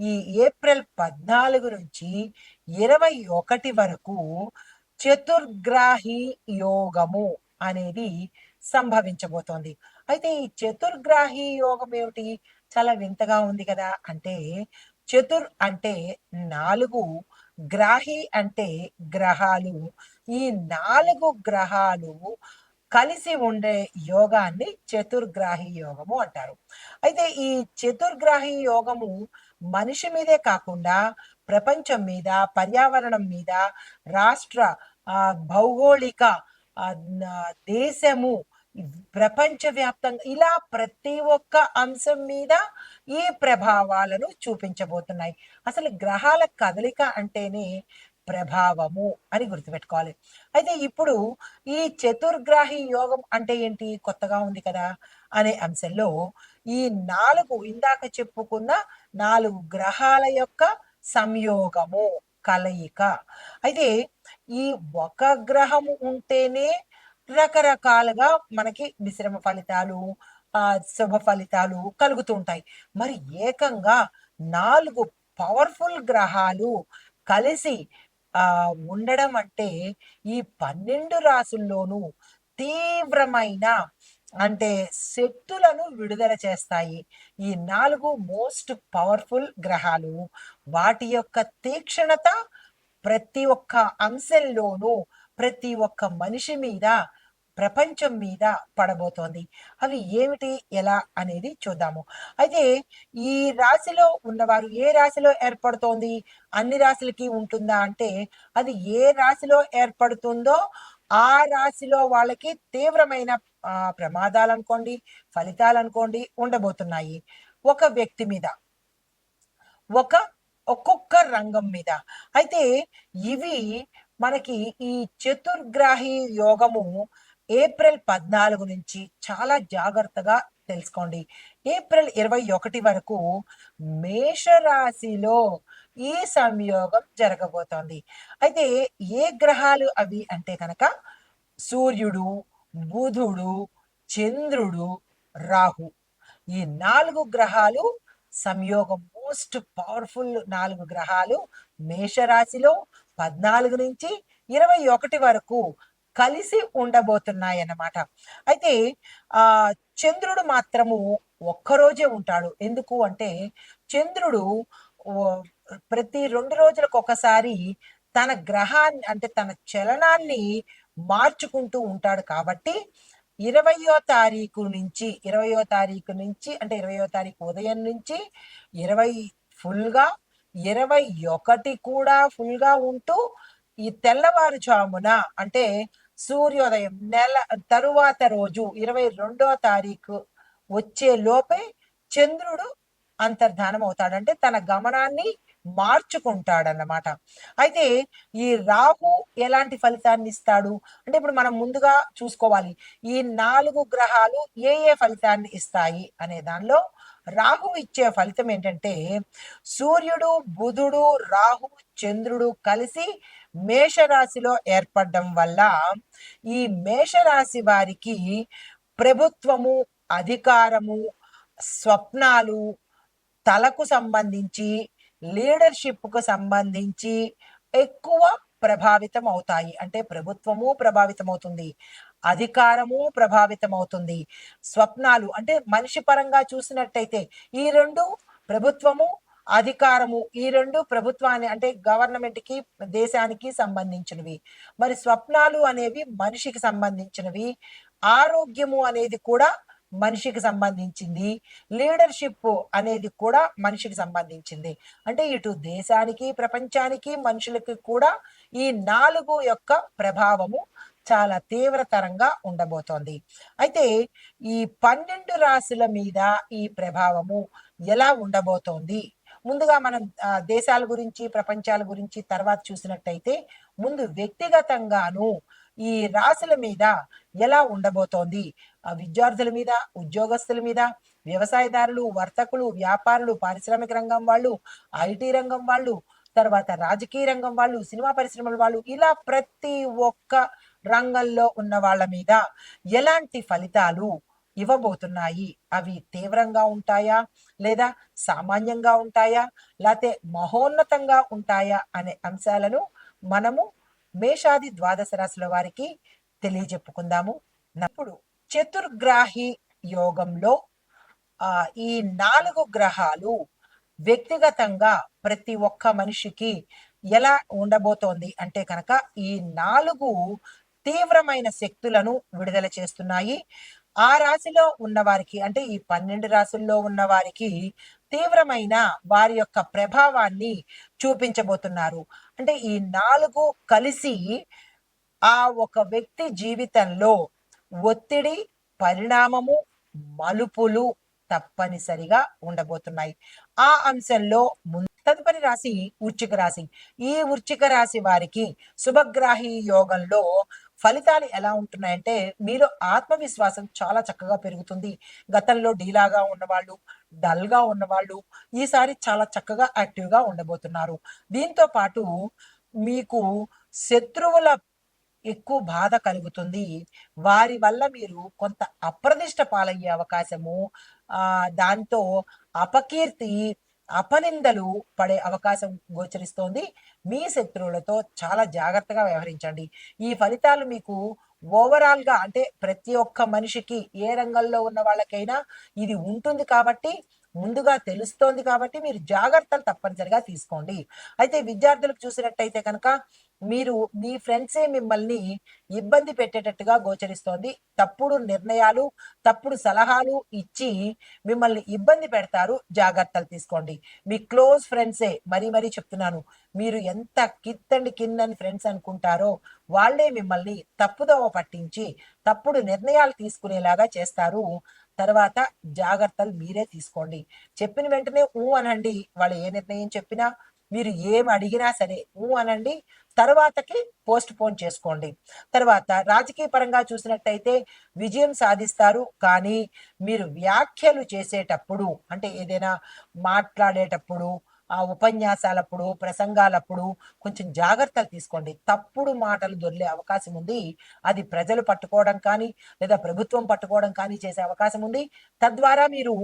ఈ ఏప్రిల్ పద్నాలుగు నుంచి ఇరవై ఒకటి వరకు చతుర్గ్రాహి యోగము అనేది సంభవించబోతోంది. అయితే ఈ చతుర్గ్రాహి యోగం ఏమిటి? చాలా వింతగా ఉంది కదా. అంటే చతుర్ అంటే నాలుగు గ్రాహి అంటే గ్రహాలు. ఈ నాలుగు గ్రహాలు కలిసి ఉండే యోగాన్ని చతుర్గ్రాహి యోగము అంటారు. అయితే ఈ చతుర్గ్రాహి యోగము మనిషి మీదే కాకుండా ప్రపంచం మీద పర్యావరణం మీద రాష్ట్ర భౌగోళిక దేశము ప్రపంచవ్యాప్తంగా ఇలా ప్రతి ఒక్క అంశం మీద ఈ ప్రభావాలను చూపించబోతున్నాయి. అసలు గ్రహాల కదలిక అంటేనే ప్రభావము అని గుర్తుపెట్టుకోవాలి. అయితే ఇప్పుడు ఈ చతుర్గ్రాహి యోగం అంటే ఏంటి? కొత్తగా ఉంది కదా అనే అంశంలో ఈ నాలుగు ఇందాక చెప్పుకున్న నాలుగు గ్రహాల యొక్క సంయోగము కలయిక. అయితే ఈ ఒక గ్రహము ఉంటేనే రకరకాలుగా మనకి మిశ్రమ ఫలితాలు ఆ శుభ ఫలితాలు కలుగుతుంటాయి మరి ఏకంగా నాలుగు పవర్ఫుల్ గ్రహాలు కలిసి ఆ ఉండడం అంటే ఈ పన్నెండు రాసుల్లోనూ తీవ్రమైన అంటే శక్తులను విడుదల చేస్తాయి. ఈ నాలుగు మోస్ట్ పవర్ఫుల్ గ్రహాలు వాటి యొక్క తీక్షణత ప్రతి ఒక్క అంశంలోనూ ప్రతి ఒక్క మనిషి మీద ప్రపంచం మీద పడబోతోంది. అవి ఏమిటి? ఎలా? అనేది చూద్దాము. అయితే ఈ రాశిలో ఉన్నవారు ఏ రాశిలో ఏర్పడుతోంది? అన్ని రాశులకి ఉంటుందా అంటే అది ఏ రాశిలో ఏర్పడుతుందో ఆ రాశిలో వాళ్ళకి తీవ్రమైన ప్రమాదాలు అనుకోండి ఫలితాలు అనుకోండి ఉండబోతున్నాయి. ఒక వ్యక్తి మీద ఒక ఒక్కొక్క రంగం మీద. అయితే ఇవి మనకి ఈ చతుర్గ్రాహి యోగము ఏప్రిల్ పద్నాలుగు నుంచి చాలా జాగ్రత్తగా తెలుసుకోండి. ఏప్రిల్ ఇరవై ఒకటి వరకు మేషరాశిలో ఈ సంయోగం జరగబోతోంది. అయితే ఏ గ్రహాలు అవి అంటే కనుక సూర్యుడు బుధుడు చంద్రుడు రాహు. ఈ నాలుగు గ్రహాలు సంయోగం మోస్ట్ పవర్ఫుల్ నాలుగు గ్రహాలు మేషరాశిలో పద్నాలుగు నుంచి ఇరవై ఒకటి వరకు కలిసి ఉండబోతున్నాయి అన్నమాట అయితే ఆ చంద్రుడు మాత్రము ఒక్కరోజే ఉంటాడు. ఎందుకు అంటే చంద్రుడు ప్రతి రెండు రోజులకు ఒకసారి తన గ్రహాన్ని అంటే తన చలనాన్ని మార్చుకుంటూ ఉంటాడు కాబట్టి ఇరవయో తారీఖు నుంచి ఇరవయో తారీఖు నుంచి అంటే ఇరవయో తారీఖు ఉదయం నుంచి ఇరవై ఫుల్గా ఇరవై ఒకటి కూడా ఫుల్గా ఉంటూ ఈ తెల్లవారుజామున అంటే సూర్యోదయం నెల తరువాత రోజు ఇరవై రెండో తారీఖు వచ్చే లోపే చంద్రుడు అంతర్ధానం అవుతాడంటే తన గమనాన్ని మార్చుకుంటాడన్నమాట. అయితే ఈ రాహు ఎలాంటి ఫలితాన్ని ఇస్తాడు? అంటే ఇప్పుడు మనం ముందుగా చూసుకోవాలి. ఈ నాలుగు గ్రహాలు ఏ ఏ ఫలితాన్ని ఇస్తాయి అనే దానిలో రాహు ఇచ్చే ఫలితం ఏంటంటే సూర్యుడు బుధుడు రాహు చంద్రుడు కలిసి మేషరాశిలో ఏర్పడడం వల్ల ఈ మేషరాశి వారికి ప్రభుత్వము అధికారము స్వప్నాలు తలకు సంబంధించి లీడర్షిప్కు సంబంధించి ఎక్కువ ప్రభావితం అవుతాయి. అంటే ప్రభుత్వము ప్రభావితం అవుతుంది అధికారము ప్రభావితం అవుతుంది స్వప్నాలు అంటే మనిషి పరంగా చూసినట్టయితే ఈ రెండు ప్రభుత్వము అధికారము ఈ రెండు ప్రభుత్వాన్ని అంటే గవర్నమెంట్కి దేశానికి సంబంధించినవి. మరి స్వప్నాలు అనేవి మనిషికి సంబంధించినవి. ఆరోగ్యము అనేది కూడా మనిషికి సంబంధించింది. లీడర్షిప్ అనేది కూడా మనిషికి సంబంధించింది. అంటే ఇటు దేశానికి ప్రపంచానికి మనుషులకి కూడా ఈ నాలుగు యొక్క ప్రభావము చాలా తీవ్రతరంగా ఉండబోతోంది. అయితే ఈ పన్నెండు రాశుల మీద ఈ ప్రభావము ఎలా ఉండబోతోంది? ముందుగా మనం దేశాల గురించి ప్రపంచాల గురించి తర్వాత చూసినట్టయితే ముందు వ్యక్తిగతంగాను ఈ రాశుల మీద ఎలా ఉండబోతోంది? విద్యార్థుల మీద ఉద్యోగస్తుల మీద వ్యవసాయదారులు వర్తకులు వ్యాపారులు పారిశ్రామిక రంగం వాళ్ళు ఐటీ రంగం వాళ్ళు తర్వాత రాజకీయ రంగం వాళ్ళు సినిమా పరిశ్రమల వాళ్ళు ఇలా ప్రతి ఒక్క రంగంలో ఉన్న వాళ్ళ మీద ఎలాంటి ఫలితాలు ఇవ్వబోతున్నాయి. అవి తీవ్రంగా ఉంటాయా? లేదా సామాన్యంగా ఉంటాయా? లేకపోతే మహోన్నతంగా ఉంటాయా? అనే అంశాలను మనము మేషాది ద్వాదశ రాశుల వారికి తెలియజెప్పుకుందాము. ఇప్పుడు చతుర్గ్రాహి యోగంలో ఆ ఈ నాలుగు గ్రహాలు వ్యక్తిగతంగా ప్రతి ఒక్క మనిషికి ఎలా ఉండబోతోంది? అంటే కనుక ఈ నాలుగు తీవ్రమైన శక్తులను విడుదల చేస్తున్నాయి. ఆ రాశిలో ఉన్నవారికి అంటే ఈ పన్నెండు రాశుల్లో ఉన్న వారికి తీవ్రమైన వారి యొక్క ప్రభావాన్ని చూపించబోతున్నారు. అంటే ఈ నాలుగు కలిసి ఆ ఒక వ్యక్తి జీవితంలో ఒత్తిడి పరిణామము మలుపులు తప్పనిసరిగా ఉండబోతున్నాయి. ఆ అంశంలో తదుపరి రాశి వృశ్చిక రాశి. ఈ వృశ్చిక రాశి వారికి శుభగ్రాహి యోగంలో ఫలితాలు ఎలా ఉంటున్నాయంటే మీలో ఆత్మవిశ్వాసం చాలా చక్కగా పెరుగుతుంది. గతంలో డీలాగా ఉన్నవాళ్ళు డల్గా ఉన్నవాళ్ళు ఈసారి చాలా చక్కగా యాక్టివ్గా ఉండబోతున్నారు. దీంతో పాటు మీకు శత్రువుల ఎక్కువ బాధ కలుగుతుంది. వారి వల్ల మీరు కొంత అప్రదిష్ట పాలయ్యే అవకాశము ఆ దాంతో అపకీర్తి అపనిందలు పడే అవకాశం గోచరిస్తోంది. మీ శత్రువులతో చాలా జాగ్రత్తగా వ్యవహరించండి. ఈ ఫలితాలు మీకు ఓవరాల్గా అంటే ప్రతి ఒక్క మనిషికి ఏ రంగంలో ఉన్న వాళ్ళకైనా ఇది ఉంటుంది కాబట్టి ముందుగా తెలుస్తోంది కాబట్టి మీరు జాగ్రత్తలు తప్పనిసరిగా తీసుకోండి. అయితే విద్యార్థులకు చూసినట్టయితే కనుక మీరు మీ ఫ్రెండ్సే మిమ్మల్ని ఇబ్బంది పెట్టేటట్టుగా గోచరిస్తోంది. తప్పుడు నిర్ణయాలు తప్పుడు సలహాలు ఇచ్చి మిమ్మల్ని ఇబ్బంది పెడతారు. జాగ్రత్తలు తీసుకోండి. మీ క్లోజ్ ఫ్రెండ్సే మరీ మరీ చెప్తున్నాను మీరు ఎంత కిత్తండి కిందని ఫ్రెండ్స్ అనుకుంటారో వాళ్ళే మిమ్మల్ని తప్పుదోవ పట్టించి తప్పుడు నిర్ణయాలు తీసుకునేలాగా చేస్తారు. తర్వాత జాగ్రత్తలు మీరే తీసుకోండి. చెప్పిన వెంటనే ఊ అనండి. వాళ్ళు ఏ నిర్ణయం చెప్పినా మీరు ఏం అడిగినా సరే ఊ అనండి. తర్వాతకి పోస్ట్ పోన్ చేసుకోండి. తర్వాత రాజకీయ పరంగా చూసినట్టయితే విజయం సాధిస్తారు. కానీ మీరు వ్యాఖ్యలు చేసేటప్పుడు అంటే ఏదైనా మాట్లాడేటప్పుడు ఆ ఉపన్యాసాలప్పుడు ప్రసంగాలప్పుడు కొంచెం జాగ్రత్తలు తీసుకోండి. తప్పుడు మాటలు దొరికే అవకాశం ఉంది. అది ప్రజలు పట్టుకోవడం కానీ లేదా ప్రభుత్వం పట్టుకోవడం కానీ చేసే అవకాశం ఉంది. తద్వారా మీరు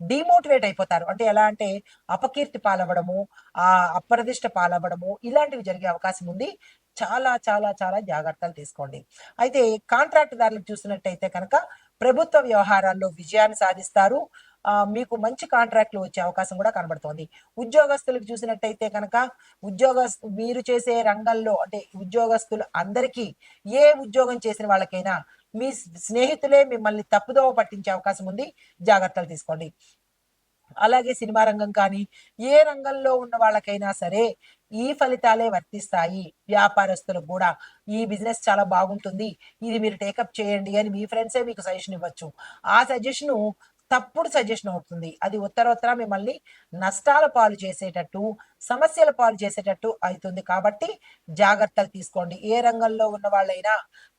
డిమోటివేట్ అయిపోతారు. అంటే ఎలా అంటే అపకీర్తి పాలవ్వడము ఆ అప్రదిష్ట పాలవ్వడము ఇలాంటివి జరిగే అవకాశం ఉంది. చాలా చాలా చాలా జాగ్రత్తలు తీసుకోండి. అయితే కాంట్రాక్ట్ దారులకు చూసినట్టయితే కనుక ప్రభుత్వ వ్యవహారాల్లో విజయాన్ని సాధిస్తారు. మీకు మంచి కాంట్రాక్ట్లు వచ్చే అవకాశం కూడా కనబడుతోంది. ఉద్యోగస్తులకు చూసినట్టయితే కనుక ఉద్యోగ మీరు చేసే రంగంలో అంటే ఉద్యోగస్తులు అందరికీ ఏ ఉద్యోగం చేసిన వాళ్ళకైనా మీ స్నేహితులే మిమ్మల్ని తప్పుదోవ పట్టించే అవకాశం ఉంది. జాగ్రత్తలు తీసుకోండి. అలాగే సినిమా రంగం కానీ ఏ రంగంలో ఉన్న వాళ్ళకైనా సరే ఈ ఫలితాలే వర్తిస్తాయి. వ్యాపారస్తులకు కూడా ఈ బిజినెస్ చాలా బాగుంటుంది. ఇది మీరు టేకప్ చేయండి అని మీ ఫ్రెండ్సే మీకు సజెషన్ ఇవ్వచ్చు. ఆ సజెషను తప్పుడు సజెషన్ అవుతుంది. అది ఉత్తరోత్తర మిమ్మల్ని నష్టాల పాలు చేసేటట్టు సమస్యల పాలు చేసేటట్టు అవుతుంది. కాబట్టి జాగ్రత్తలు తీసుకోండి. ఏ రంగంలో ఉన్న వాళ్ళైనా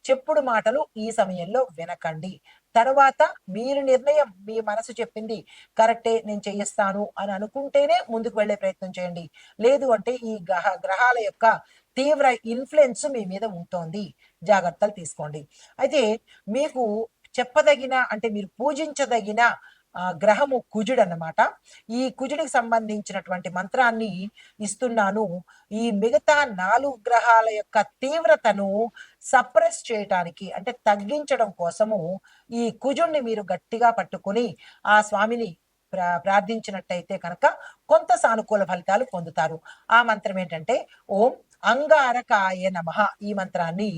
చెప్పుడు మాటలు ఈ సమయంలో వినకండి. తర్వాత మీరు నిర్ణయం మీ మనసు చెప్పింది కరెక్టే నేను చేయిస్తాను అని అనుకుంటేనే ముందుకు వెళ్ళే ప్రయత్నం చేయండి. లేదు అంటే ఈ గ్రహ గ్రహాల యొక్క తీవ్ర ఇన్ఫ్లుయెన్స్ మీ మీద ఉంటుంది. జాగ్రత్తలు తీసుకోండి. అయితే మీకు చెప్పదగిన అంటే మీరు పూజించదగిన గ్రహము కుజుడు అన్నమాట ఈ కుజుడికి సంబంధించినటువంటి మంత్రాన్ని ఇస్తున్నాను. ఈ మిగతా నాలుగు గ్రహాల యొక్క తీవ్రతను సప్రెస్ చేయటానికి అంటే తగ్గించడం కోసము ఈ కుజుడిని మీరు గట్టిగా పట్టుకొని ఆ స్వామిని ప్రా ప్రార్థించినట్టయితే కనుక కొంత సానుకూల ఫలితాలు పొందుతారు. ఆ మంత్రం ఏంటంటే ఓం అంగారకాయ నమః ఈ మంత్రాన్ని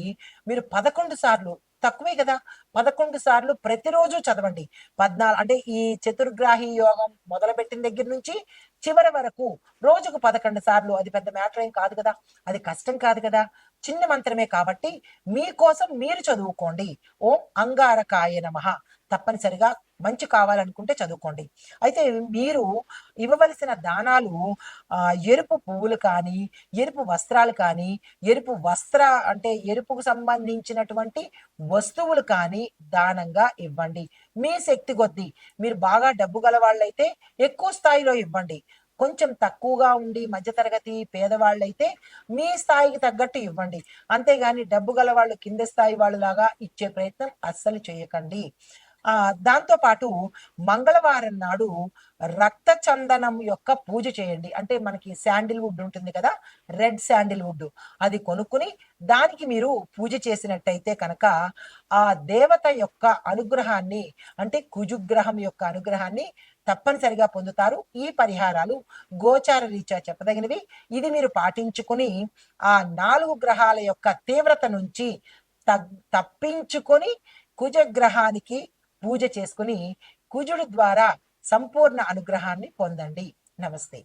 మీరు పదకొండు సార్లు తక్కువే కదా. పదకొండు సార్లు ప్రతిరోజు చదవండి. పద్నాలుగు అంటే ఈ చతుర్గ్రాహి యోగం మొదలుపెట్టిన దగ్గర నుంచి చివరి వరకు రోజుకు పదకొండు సార్లు అది పెద్ద మ్యాటర్ ఏం కాదు కదా. అది కష్టం కాదు కదా. చిన్న మంత్రమే కాబట్టి మీకోసం మీరు చదువుకోండి. ఓం అంగారకాయ నమ. తప్పనిసరిగా మంచి కావాలనుకుంటే చదువుకోండి. అయితే మీరు ఇవ్వవలసిన దానాలు ఆ, ఎరుపు పువ్వులు కానీ ఎరుపు వస్త్రాలు కానీ ఎరుపు వస్త్ర అంటే ఎరుపుకు సంబంధించినటువంటి వస్తువులు కానీ దానంగా ఇవ్వండి. మీ శక్తి కొద్దీ. మీరు బాగా డబ్బు గల వాళ్ళైతే ఎక్కువ స్థాయిలో ఇవ్వండి. కొంచెం తక్కువగా ఉండి మధ్యతరగతి పేదవాళ్ళైతే మీ స్థాయికి తగ్గట్టు ఇవ్వండి. అంతేగాని డబ్బు గల వాళ్ళు కింద స్థాయి వాళ్ళలాగా ఇచ్చే ప్రయత్నం అస్సలు చేయకండి. దాంతో పాటు మంగళవారం నాడు రక్త చందనం యొక్క పూజ చేయండి. అంటే మనకి శాండిల్వుడ్ ఉంటుంది కదా రెడ్ శాండిల్వుడ్. అది కొనుక్కుని దానికి మీరు పూజ చేసినట్టయితే కనుక ఆ దేవత యొక్క అనుగ్రహాన్ని అంటే కుజుగ్రహం యొక్క అనుగ్రహాన్ని తప్పనిసరిగా పొందుతారు. ఈ పరిహారాలు గోచార రీత్యా చెప్పదగినవి. ఇది మీరు పాటించుకుని ఆ నాలుగు గ్రహాల యొక్క తీవ్రత నుంచి తగ్- తప్పించుకొని కుజగ్రహానికి పూజ చేసుకుని కుజుడు ద్వారా సంపూర్ణ అనుగ్రహాన్ని పొందండి. నమస్తే.